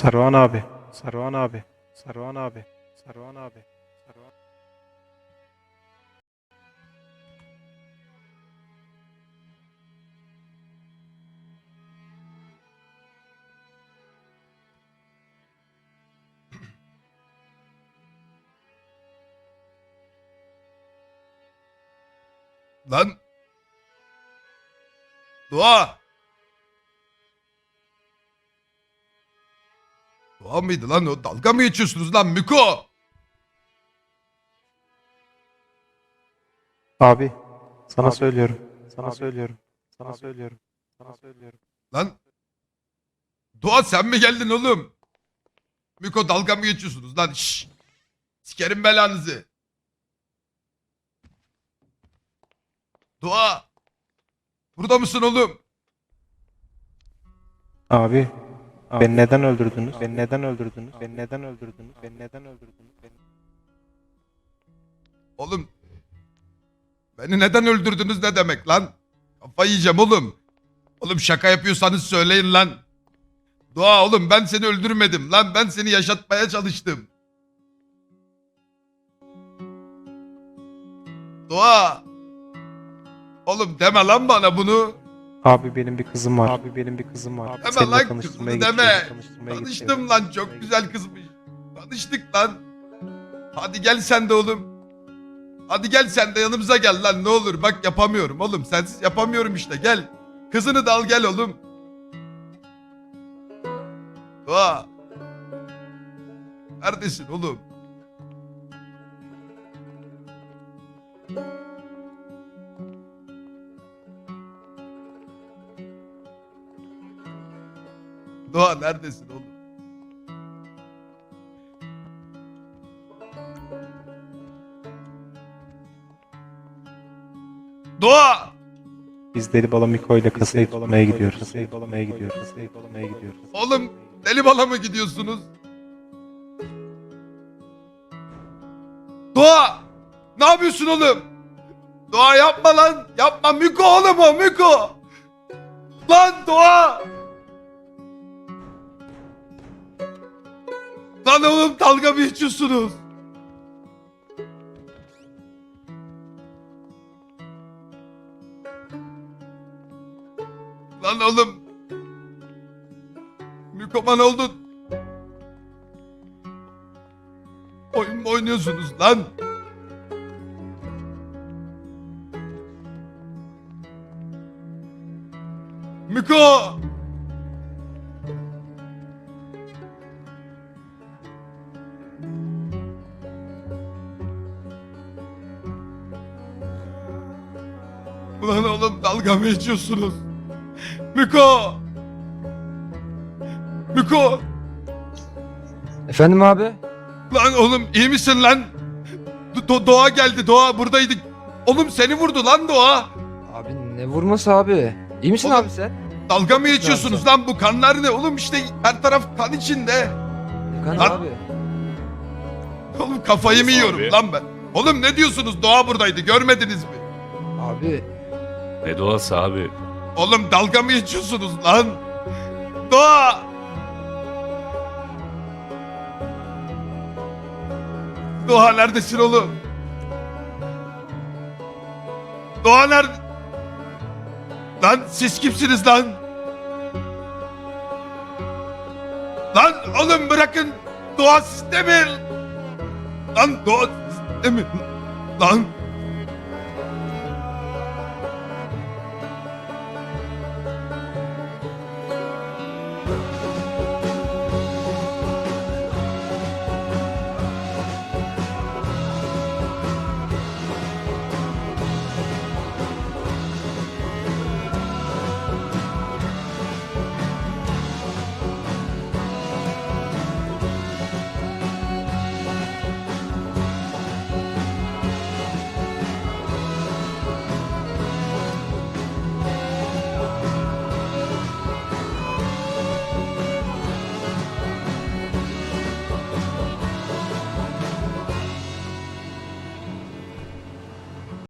Sarvan abi. Sarvan abi. Sarvan abi. Sarvan abi. Sarvan Lan. Dua. Dua mıydı lan o? Dalga mı geçiyorsunuz lan Miko? Abi. Sana söylüyorum. Sana söylüyorum. Sana söylüyorum. Sana söylüyorum. Lan. Dua sen mi geldin oğlum? Miko dalga mı geçiyorsunuz lan? Şşş. Sikerim belanızı. Dua. Burada mısın oğlum? Abi. Beni neden öldürdünüz? Beni neden öldürdünüz? Beni neden öldürdünüz? Beni neden öldürdünüz? Beni... Oğlum. Beni neden öldürdünüz ne demek lan? Kafayı yiyeceğim oğlum. Oğlum şaka yapıyorsanız söyleyin lan. Dua oğlum ben seni öldürmedim lan ben seni yaşatmaya çalıştım. Dua. Oğlum deme lan bana bunu. Abi benim bir kızım var. Abi benim bir kızım var. Deme Seninle lan tanıştırmaya kızını gideceğim, deme. tanıştırmaya Tanıştım gideceğim. lan çok güzel kızmış. Tanıştık lan. Hadi gel sen de oğlum. Hadi gel sen de yanımıza gel lan ne olur. Bak yapamıyorum oğlum. Sensiz yapamıyorum işte gel. Kızını da al gel oğlum. Doğa. Neredesin oğlum? Doğa neredesin oğlum? Doğa! Biz Deli Bala Miko ile kasayı tutmaya gidiyoruz. Kasayı tutmaya gidiyoruz. Kasayı tutmaya gidiyoruz. Oğlum deli bala mı gidiyorsunuz? Doğa! Ne yapıyorsun oğlum? Doğa yapma lan! Yapma Miko oğlum o Miko! Lan Doğa! Lan oğlum dalga mı geçiyorsunuz? Lan oğlum Mükoman oldun. Oyun mu oynuyorsunuz lan? Miko! Ulan oğlum dalga mı geçiyorsunuz? Miko! Miko! Efendim abi? Lan oğlum iyi misin lan? Do- Do- Doğa geldi Doğa buradaydı. Oğlum seni vurdu lan Doğa. Abi ne vurması abi? İyi misin Oğlum- abi sen? Dalga mı geçiyorsunuz lan bu kanlar ne? Oğlum işte her taraf kan içinde. Ne kan Lan- abi? Oğlum kafayı mı Nasıl yiyorum abi? lan ben? Oğlum ne diyorsunuz Doğa buradaydı görmediniz mi? Abi Ne doğası abi? Oğlum dalga mı geçiyorsunuz lan? Doğa! Doğa neredesin oğlum? Doğa nerede? Lan siz kimsiniz lan? Lan oğlum bırakın. Doğa sizde mi? Lan doğa sizde mi? Lan.